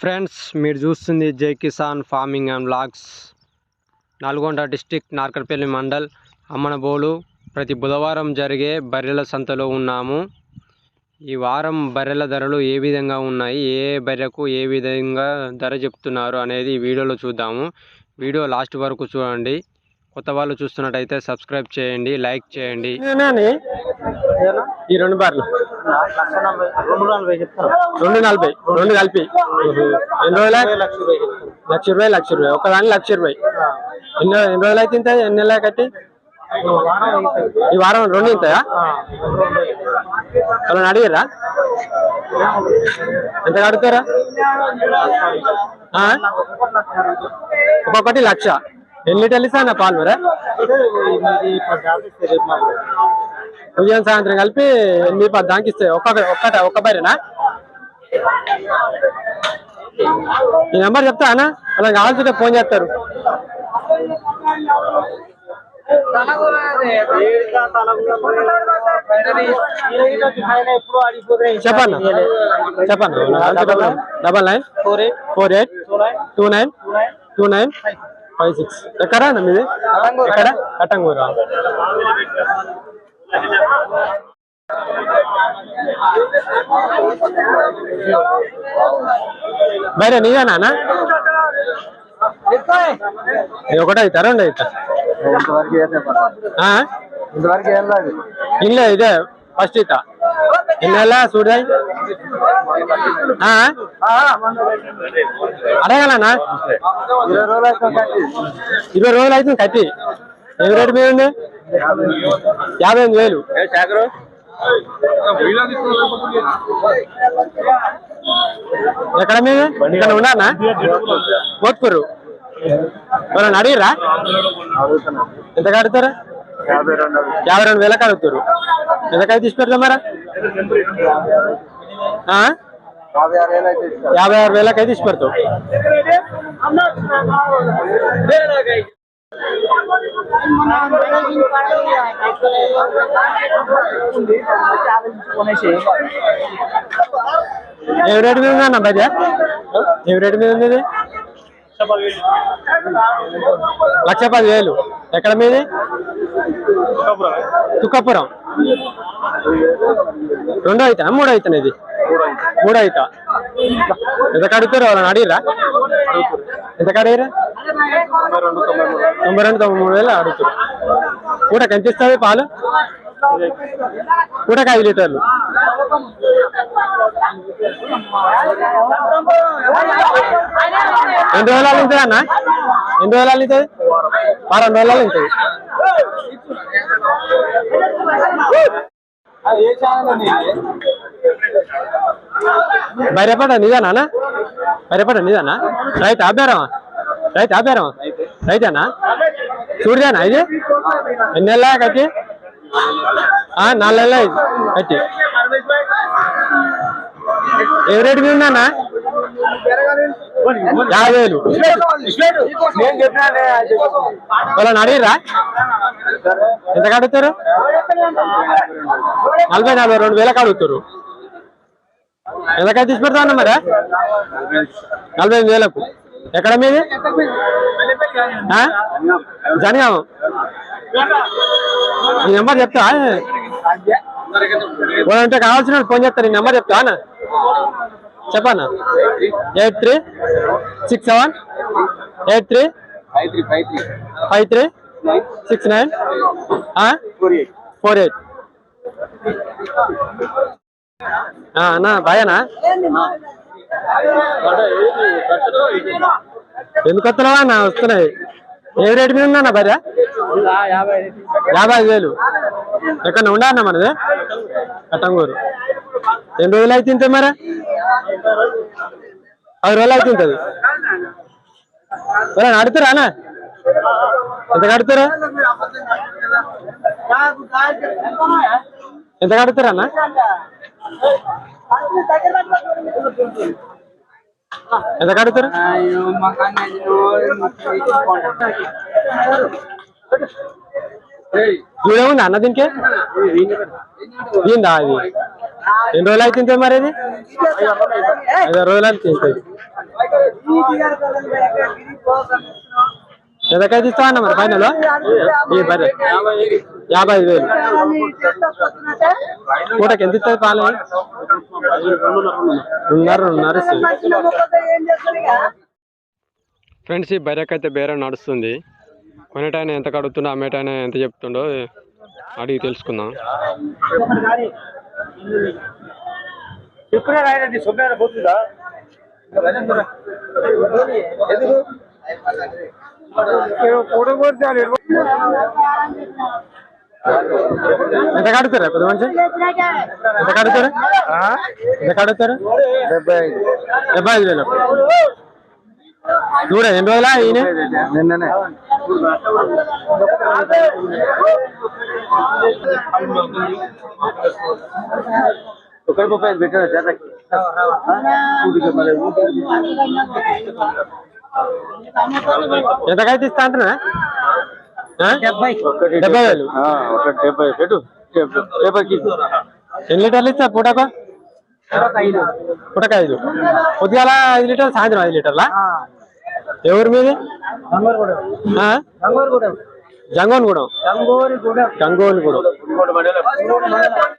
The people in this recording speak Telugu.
ఫ్రెండ్స్ మీరు చూస్తుంది Jai Kisan farming and blogs Nalgonda district Narkarpalli mandal Ammanabolu. ప్రతి బుధవారం జరిగే బర్రెల సంతలో ఉన్నాము. ఈ వారం బర్రెల ధరలు ఏ విధంగా ఉన్నాయి ఏ బర్రెకు ఏ విధంగా ధర చెప్తున్నారు అనేది వీడియోలో చూద్దాము. వీడియో లాస్ట్ వరకు చూడండి. కొత్త వాళ్ళు చూస్తున్నట్టయితే సబ్స్క్రైబ్ చేయండి లైక్ చేయండి. ఈ రెండు బార్లు రెండు నలభై రెండు కలిపి. ఎన్ని రోజుల? లక్ష రూపాయలు లక్ష రూపాయలు ఒకదాని లక్ష రూపాయి ఎన్ని ఎన్ని రోజులు అయితే ఇంత? ఎన్ని నెలలు కట్టి? ఈ వారం రెండు ఇంతయా? వాళ్ళని అడిగారా? ఎంత కడుతారా? ఒక్కొక్కటి లక్ష. ఎన్ని లీటర్లు ఇస్తా అన్న పాలు మరే? ఉదయం సాయంత్రం కలిపి ఎనిమిది పది దానికి ఇస్తాయి ఒక్క ఒక్కట ఒక్క బరేనా? ఈ నెంబర్ చెప్తా అన్న? అలా కావాల్సింటే ఫోన్ చేస్తారు. చెప్పన్న? చెప్పన్న? Double nine. Four eight. Four eight. Two nine. Two nine. Five six. ఎక్కడా మీది? ఎక్కడ? కట్టంగూరు బయట నీదేనా ఒకటే అవుతా రెండు అవుతారు? ఆ? ఇంతవరకు ఇల్లే ఇదే ఫస్ట్ ఇత ఇన్నెలా చూడాయి అడగాలనా ఇరవై రోజులు అవుతుంది కట్టి. ఇరవై రోజులు అవుతుంది కట్టి. ఏమి రేటు మీద ఉంది? యాభై ఎనిమిది వేలు ఎక్కడ మీద ఇక్కడ ఉన్నానా? మోత్కూరు ఎవరన్నా అడిగిరా ఎంత కడతారా? యాభై రెండు వేలకు అడుగుతారు. ఎంతకైతే తీసి పెడతాం మరా? యాభై ఆరు వేలు అయితే ఏ రేటు మీద ఉందన్న బజ ఏ రేటు మీద ఉంది? లక్ష పది వేలు ఎక్కడ మీది? తుక్కపురం. రెండో అయితా మూడో అయితా ఇది? మూడో అయితా. ఎంత కడుగుతారు? వాళ్ళని అడిగిరా ఎంత కడిగిరా తొంభై రెండు తొంభై మూడు వేలు అడుగుతారు కూడా కనిపిస్తుంది పాలు? కూడా ఐదు లీటర్లు. ఎన్ని రోజులు ఉంటుంది అన్న? ఎన్ని రోజులు ఉంటుంది రెండు వేలాలు ఉంటుంది బైరపడ నీదేనా బైరపడ నిజానా రైతు ఆపారమా? రైతు ఆపారమా? రైతేనా? చూడదేనా ఇది? ఎన్నెళ్ళ కట్టి? ఆ, నాలుగు కట్టి. ఏ రేటు మీద ఉన్నానా? యాభై వేలు. వాళ్ళని అడిగిరా ఎంత కడుగుతారు? నలభై నలభై రెండు వేలకు అడుగుతారు. ఎంతకైతే తీసి పెడతా అన్న మరి? నలభై ఎనిమిది వేలకు. ఎక్కడ మీది? ఆ? జనగామ ఈ నెంబర్ చెప్తా వాళ్ళంటే కావాల్సిన ఫోన్ చేస్తారు ఈ నెంబర్ చెప్తా అన్న? చెప్పన్నా? Eight three six seven eight three five three six nine four eight. అన్నా భయనా ఎందుకు వస్తున్నావా అన్న? వస్తున్నాయి. ఏ రేటు మీద ఉందన్న భార్య యాభై ఐదు వేలు. ఎక్కడ ఉండా అన్న మనది? కట్టంగూరు. ఎన్ని రోజులు అవుతుంది మరి? పది రోజులు అయితే తింటది. మరి అడుగుతారా అన్న? ఎంత కడతారు? ఎంత కడతారు అన్న? ఎంత కడతారు చూడేముంది అన్న దీనికి? దీందా అది? ఎన్ని రోజులు అవుతుంది మరి అది ఐదారు రోజులు అవుతుంది తింటుంది ఎంతకైతే ఇస్తా అన్న మరి ఫైనల్? ఈ బర్రె యాభై ఐదు వేలు. పూటకి ఎంత ఇస్తుంది పాలు? రెండున్నర ఇస్తుంది ఫ్రెండ్స్ ఈ బర్రెకైతే బేరం నడుస్తుంది. కొనేటాయన ఎంత కడుగుతుండో అమ్మేటాయన ఎంత చెప్తుండో అడిగి తెలుసుకుందాం. ఎప్పుడే రాయండి సొమ్మైన పోతుందా? ఎందుకు కూడగొట్టాలి ఎంత కడుగుతారా పెద్ద మనిషి ఎంత కడుగుతారు ఎంత కడుగుతారు డెబ్బై ఐదు డెబ్బై ఐదు వేలు. చూడ ఎన్ని రోజులా ఈయన? నిన్ననే. ఒకరి ముప్పై ఐదు పెట్టారు జతకి ఎంతకైతే ఇస్తా అంటున్నా? ఒకటి డెబ్బై. వేలు. డెబ్బై. ఎన్ని లీటర్లు ఇస్తా పూటకు? పూటకు ఐదు పొద్దుగాల ఐదు లీటర్లు సాయంత్రం ఐదు లీటర్లా? ఎవరి మీది? ఆ? జంగోన్ గూడెం గంగోరి కూడా గంగోని గూడెం